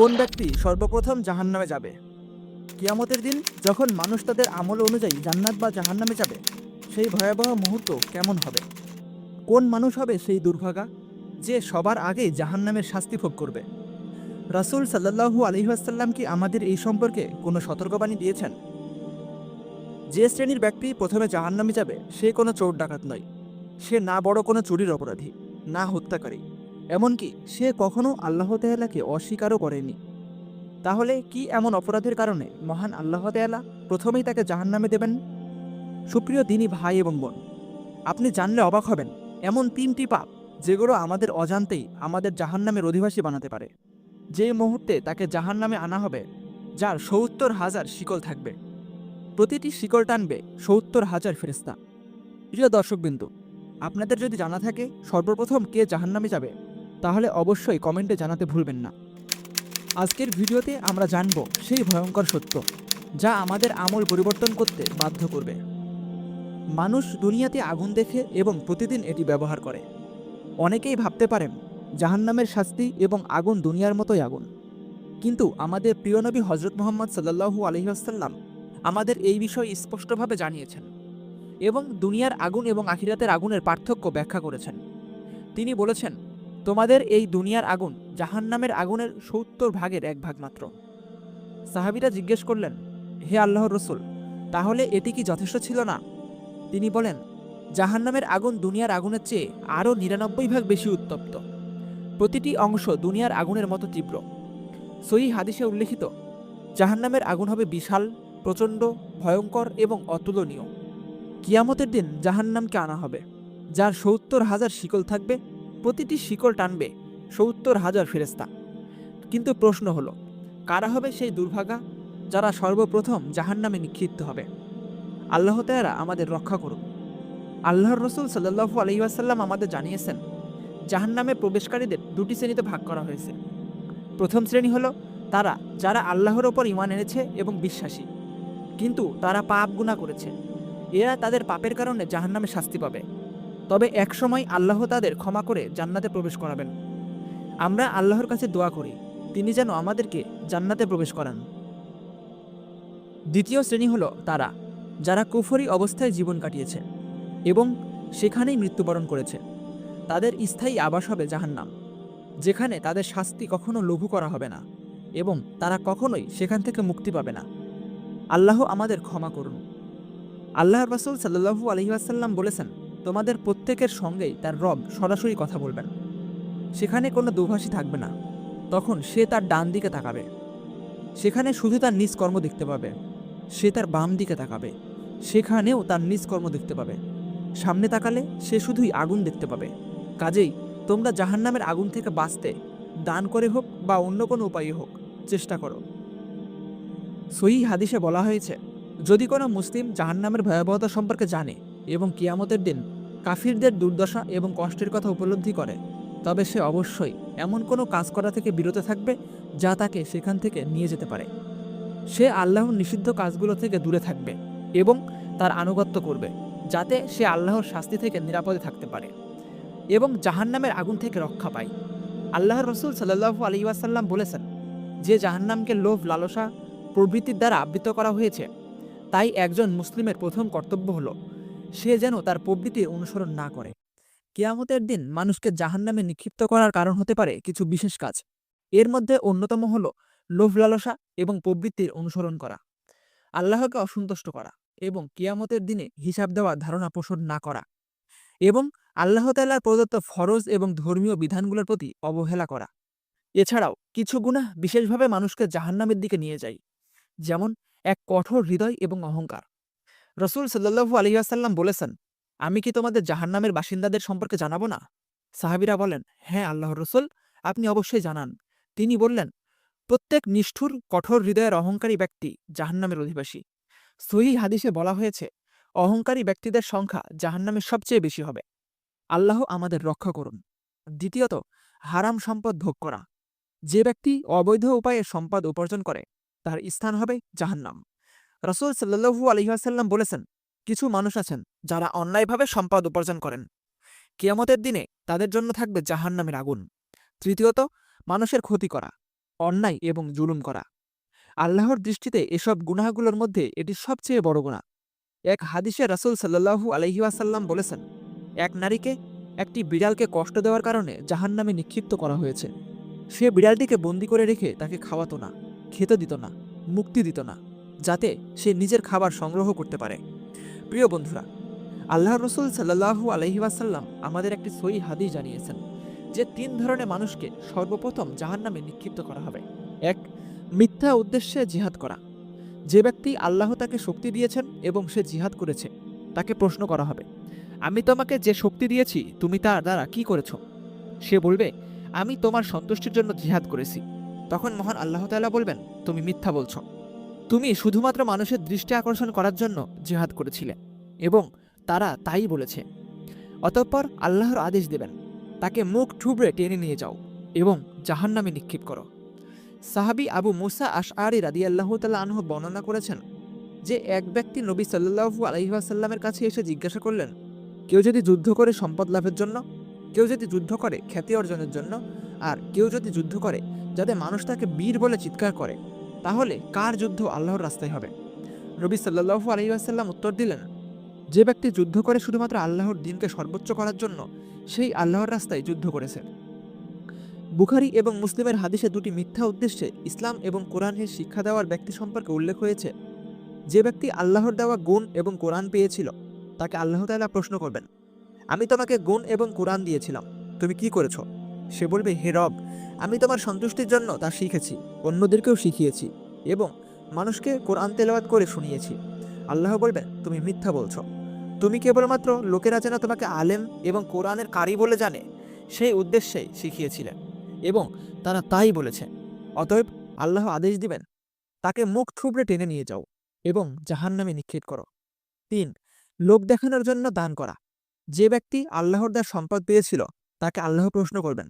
কোন ব্যক্তি সর্বপ্রথম জাহান্নামে যাবে? কিয়ামতের দিন যখন মানুষ তাদের আমল অনুযায়ী জান্নাত বা জাহান্নামে যাবে, সেই ভয়াবহ মুহূর্ত কেমন হবে? কোন মানুষ হবে সেই দুর্ভাগা যে সবার আগে জাহান্নামের শাস্তি ভোগ করবে? রাসূল সাল্লাল্লাহু আলহিহাসাল্লাম কি আমাদের এই সম্পর্কে কোনো সতর্কবাণী দিয়েছেন? যে শ্রেণির ব্যক্তি প্রথমে জাহান্নামে যাবে, সে কোনো চোর ডাকাত নয়। সে না বড় কোনো চুরির অপরাধী, না হত্যাকারী। এমনকি সে কখনো আল্লাহ তাআলাকে অস্বীকারও করেনি। তাহলে কি এমন অপরাধের কারণে মহান আল্লাহ তাআলা প্রথমেই তাকে জাহান্নামে দেবেন? সুপ্রিয় দিনী ভাই এবং বোন, আপনি জানলে অবাক হবেন, এমন তিনটি পাপ যেগুলো আমাদের অজান্তেই আমাদের জাহান্নামের অধিবাসী বানাতে পারে। যে মুহূর্তে তাকে জাহান্নামে আনা হবে, যার সত্তর হাজার শিকল থাকবে। প্রতিটি শিকল টানবে সত্তর হাজার ফেরেস্তা প্রিয় দর্শকবিন্দু, আপনাদের যদি জানা থাকে, সর্বপ্রথম কে জাহান্নামে যাবে? তাহলে অবশ্যই কমেন্টে জানাতে ভুলবেন না। আজকের ভিডিওতে আমরা জানব সেই ভয়ঙ্কর সত্য, যা আমাদের আমল পরিবর্তন করতে বাধ্য করবে। মানুষ দুনিয়াতে আগুন দেখে এবং প্রতিদিন এটি ব্যবহার করে। অনেকেই ভাবতে পারেন, জাহান্নামের শাস্তি এবং আগুন দুনিয়ার মতোই আগুন। কিন্তু আমাদের প্রিয় নবী হজরত মোহাম্মদ সাল্লাহু আলহিহাসাল্লাম আমাদের এই বিষয়ে স্পষ্টভাবে জানিয়েছেন এবং দুনিয়ার আগুন এবং আখিরাতের আগুনের পার্থক্য ব্যাখ্যা করেছেন। তিনি বলেছেন তোমাদের এই দুনিয়ার আগুন জাহান্নামের আগুনের সত্তর ভাগের এক ভাগ মাত্র। সাহাবিরা জিজ্ঞেস করলেন, হে আল্লাহর রসুল, তাহলে এটি কি যথেষ্ট ছিল না? তিনি বলেন, জাহান্নামের আগুন দুনিয়ার আগুনের চেয়ে আরও নিরানব্বই ভাগ বেশি উত্তপ্ত। প্রতিটি অংশ দুনিয়ার আগুনের মতো তীব্র। সই হাদিসে উল্লেখিত, জাহান্নামের আগুন হবে বিশাল, প্রচণ্ড, ভয়ঙ্কর এবং অতুলনীয়। কিয়ামতের দিন জাহান্নামকে আনা হবে, যার সত্তর হাজার শিকল থাকবে প্রতিটি শিকল টানবে সত্তর হাজার ফেরেস্তা কিন্তু প্রশ্ন হলো, কারা হবে সেই দুর্ভাগা যারা সর্বপ্রথম জাহান্নামে নিক্ষিপ্ত হবে? আল্লাহ তায়ারা আমাদের রক্ষা করুন আল্লাহর রসুল সাল্লাহু আলহিহাসাল্লাম আমাদের জানিয়েছেন, জাহান্নামে প্রবেশকারীদের দুটি শ্রেণীতে ভাগ করা হয়েছে। প্রথম শ্রেণি হলো তারা, যারা আল্লাহর ওপর ইমান এনেছে এবং বিশ্বাসী। কিন্তু তারা পাপ গুণা করেছে। এরা তাদের পাপের কারণে জাহান্নামে শাস্তি পাবে। তবে একসময় আল্লাহ তাদের ক্ষমা করে জান্নাতে প্রবেশ করাবেন। আমরা আল্লাহর কাছে দোয়া করি, তিনি যেন আমাদেরকে জান্নাতে প্রবেশ করান। দ্বিতীয় শ্রেণি হলো তারা, যারা কুফরি অবস্থায় জীবন কাটিয়েছে এবং সেখানেই মৃত্যুবরণ করেছে। তাদের স্থায়ী আবাস হবে জাহান্নাম, যেখানে তাদের শাস্তি কখনো লঘু করা হবে না এবং তারা কখনোই সেখান থেকে মুক্তি পাবে না। আল্লাহ আমাদের ক্ষমা করুন। আল্লাহ রাসুল সাল্লাহু আলহিহাসাল্লাম বলেছেন তোমাদের প্রত্যেকের সঙ্গেই তার রব সরাসরি কথা বলবেন। সেখানে কোনো দুভাষী থাকবে না। তখন সে তার ডান দিকে তাকাবে। সেখানে শুধু তার নিজ কর্ম দেখতে পাবে। সে তার বাম দিকে তাকাবে। সেখানেও তার নিজ কর্ম দেখতে পাবে। সামনে তাকালে সে শুধুই আগুন দেখতে পাবে। কাজেই তোমরা জাহান্নামের আগুন থেকে বাঁচতে দান করে হোক বা অন্য কোনো উপায়ে হোক চেষ্টা করো। সহি হাদিসে বলা হয়েছে, যদি কোনো মুসলিম জাহান্নামের ভয়াবহতা সম্পর্কে জানে এবং কিয়ামতের দিন কাফিরদের দুর্দশা এবং কষ্টের কথা উপলব্ধি করে। তবে সে অবশ্যই এমন কোনো কাজ করা থেকে বিরত থাকবে যা তাকে সেখান থেকে নিয়ে যেতে পারে। সে আল্লাহর নিষিদ্ধ কাজগুলো থেকে দূরে থাকবে এবং তার আনুগত্য করবে, যাতে সে আল্লাহর শাস্তি থেকে নিরাপদে থাকতে পারে এবং জাহান্নামের আগুন থেকে রক্ষা পায়। আল্লাহর রসুল সাল্লাহু আলী ওয়াসাল্লাম বলেছেন, যে জাহান্নামকে লোভ, লালসা প্রবৃত্তির দ্বারা আবৃত করা হয়েছে, তাই একজন মুসলিমের প্রথম কর্তব্য হলো সে যেন তার প্রবৃত্তির অনুসরণ না করে। কেয়ামতের দিন মানুষকে জাহান্নামে নিক্ষিপ্ত করার কারণ হতে পারে কিছু বিশেষ কাজ। এর মধ্যে অন্যতম হল লোভ লালসা এবং প্রবৃত্তির অনুসরণ করা। আল্লাহকে অসন্তুষ্ট করা এবং কিয়ামতের দিনে হিসাব দেওয়া ধারণা পোষণ না করা এবং আল্লাহ তাল্লার প্রদত্ত ফরজ এবং ধর্মীয় বিধানগুলোর প্রতি অবহেলা করা। এছাড়াও কিছু গুণা বিশেষভাবে মানুষকে জাহান্নামের দিকে নিয়ে যায়। যেমন এক কঠোর হৃদয় এবং অহংকার। রসুল সাল্লু আলহিহাসাল্লাম বলেছেন, আমি কি তোমাদের জাহান্নামের বাসিন্দাদের সম্পর্কে জানাব না? সাহাবিরা বলেন হ্যাঁ আল্লাহ রসুল, আপনি অবশ্যই জানান। তিনি বললেন, প্রত্যেক নিষ্ঠুর, কঠোর হৃদয়ের অহংকারী ব্যক্তি জাহান্নামের অধিবাসী। সহি হাদিসে বলা হয়েছে, অহংকারী ব্যক্তিদের সংখ্যা জাহান্নামের সবচেয়ে বেশি হবে। আল্লাহ আমাদের রক্ষা করুন। দ্বিতীয়ত, হারাম সম্পদ ভোগ করা। যে ব্যক্তি অবৈধ উপায়ে সম্পদ উপার্জন করে, তার স্থান হবে জাহান্নাম। রসুল সাল্লু আলহিহাসাল্লাম বলেছেন, কিছু মানুষ আছেন যারা অন্যায়ভাবে সম্পদ উপার্জন করেন। কিয়ামতের দিনে তাদের জন্য থাকবে জাহান্নামের আগুন। তৃতীয়ত, মানুষের ক্ষতি করা, অন্যায় এবং জুলুম করা। আল্লাহর দৃষ্টিতে এসব গুনাহগুলোর মধ্যে এটি সবচেয়ে বড় গুনাহ। এক হাদিসে রাসূল সাল্লাল্লাহু আলাইহি ওয়াসাল্লাম বলেছেন, এক নারীকে একটি বিড়ালকে কষ্ট দেওয়ার কারণে জাহান্নামে নিক্ষিপ্ত করা হয়েছে। সে বিড়ালটিকে বন্দি করে রেখে তাকে খাওয়াতো না, খেতে দিত না, মুক্তি দিত না। যাতে সে নিজের খাবার সংগ্রহ করতে পারে। প্রিয় বন্ধুরা আল্লাহ রসুল সাল্লাহু আলহিবাসাল্লাম আমাদের একটি সই হাদিস জানিয়েছেন যে তিন ধরনের মানুষকে সর্বপ্রথম জাহান্নামে নিক্ষিপ্ত করা হবে। এক, মিথ্যা উদ্দেশ্যে জিহাদ করা। যে ব্যক্তি আল্লাহ তাকে শক্তি দিয়েছেন এবং সে জিহাদ করেছে, তাকে প্রশ্ন করা হবে, আমি তোমাকে যে শক্তি দিয়েছি, তুমি তার দ্বারা কি করেছ? সে বলবে, আমি তোমার সন্তুষ্টির জন্য জিহাদ করেছি। তখন মহান আল্লাহ তাআলা বলবেন, তুমি মিথ্যা বলছ। তুমি শুধুমাত্র মানুষের দৃষ্টি আকর্ষণ করার জন্য জিহাদ করেছিলে, এবং তারা তাই বলেছে। অতঃপর আল্লাহর আদেশ দেবেন, তাকে মুখ ঠুবড়ে টেনে নিয়ে যাও এবং জাহান্নামে নিক্ষেপ করো। সাহাবি আবু মুসা আশআরি রাদি আল্লাহ আনহু বর্ণনা করেছেন যে, এক ব্যক্তি নবী সাল্লাহু আলহিহাসাল্লামের কাছে এসে জিজ্ঞাসা করলেন, কেউ যদি যুদ্ধ করে সম্পদ লাভের জন্য, কেউ যদি যুদ্ধ করে খ্যাতি অর্জনের জন্য, আর কেউ যদি যুদ্ধ করে যাতে মানুষ তাকে বীর বলে চিৎকার করে তাহলে কার যুদ্ধ আল্লাহর রাস্তায় হবে? নবী সাল্লাহু আলহিহাসাল্লাম উত্তর দিলেন, যে ব্যক্তি যুদ্ধ করে শুধুমাত্র আল্লাহর দিনকে সর্বোচ্চ করার জন্য, সেই আল্লাহর রাস্তায় যুদ্ধ করেছে। বুখারি এবং মুসলিমের হাদিসে দুটি মিথ্যা উদ্দেশ্যে ইসলাম এবং কোরআনের শিক্ষা দেওয়ার ব্যক্তি সম্পর্কে উল্লেখ হয়েছে, যে ব্যক্তি আল্লাহর দেওয়া গুণ এবং কোরআন পেয়েছিল, তাকে আল্লাহ তাআলা প্রশ্ন করবেন, আমি তোমাকে গুণ এবং কোরআন দিয়েছিলাম, তুমি কি করেছ? সে বলবে, হে রব আমি তোমার সন্তুষ্টির জন্য তা শিখেছি, অন্যদেরকেও শিখিয়েছি এবং মানুষকে কোরআন তেলাওয়াত করে শুনিয়েছি। আল্লাহ বলবেন, তুমি মিথ্যা বলছো। তুমি কেবলমাত্র লোকেরা যেন তোমাকে আলেম এবং কোরআনের কারি বলে জানে, সেই উদ্দেশ্যেই শিখিয়েছিলেন এবং তারা তাই বলেছে। অতএব আল্লাহ আদেশ দিবেন, তাকে মুখ থুবড়ে টেনে নিয়ে যাও এবং জাহান্নামে নিক্ষেপ করো। তিন, লোক দেখানোর জন্য দান করা। যে ব্যক্তি আল্লাহর দ্বার সম্পদ পেয়েছিল, তাকে আল্লাহ প্রশ্ন করবেন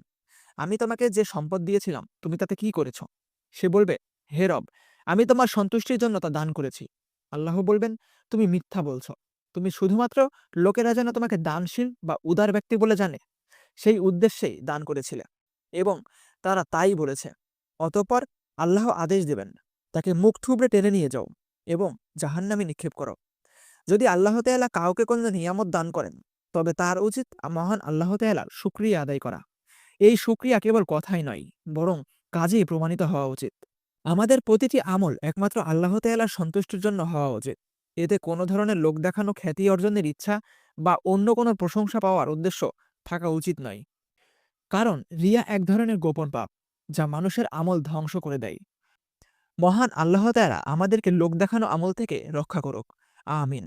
আমি তোমাকে যে সম্পদ দিয়েছিলাম, তুমি তাতে কি করেছ? সে বলবে, হে রব, আমি তোমার সন্তুষ্টির জন্য তা দান করেছি। আল্লাহ বলবেন, তুমি মিথ্যা বলছ। তুমি শুধুমাত্র লোকেরা যেন তোমাকে দানশীল বা উদার ব্যক্তি বলে জানে, সেই উদ্দেশ্যেই দান করেছিলে এবং তারা তাই বলেছে। অতপর আল্লাহ আদেশ দেবেন, তাকে মুখ থুবড়ে টেনে নিয়ে যাও এবং জাহান্নামে নিক্ষেপ করো। যদি আল্লাহ তাআলা কাউকে কোনো নিয়ামত দান করেন, তবে তার উচিত মহান আল্লাহ তাআলার শুক্রিয়া আদায় করা। এই শুক্রিয়া কেবল কথাই নয়, বরং কাজেই প্রমাণিত হওয়া উচিত। আমাদের প্রতিটি আমল একমাত্র আল্লাহ তাআলার সন্তুষ্টির জন্য হওয়া উচিত। এতে কোনো ধরনের লোক দেখানো খ্যাতি অর্জনের ইচ্ছা বা অন্য কোনো প্রশংসা পাওয়ার উদ্দেশ্য থাকা উচিত নয়। কারণ, রিয়া এক ধরনের গোপন পাপ, যা মানুষের আমল ধ্বংস করে দেয়। মহান আল্লাহ তাআলা আমাদেরকে লোক দেখানো আমল থেকে রক্ষা করুক। আমিন।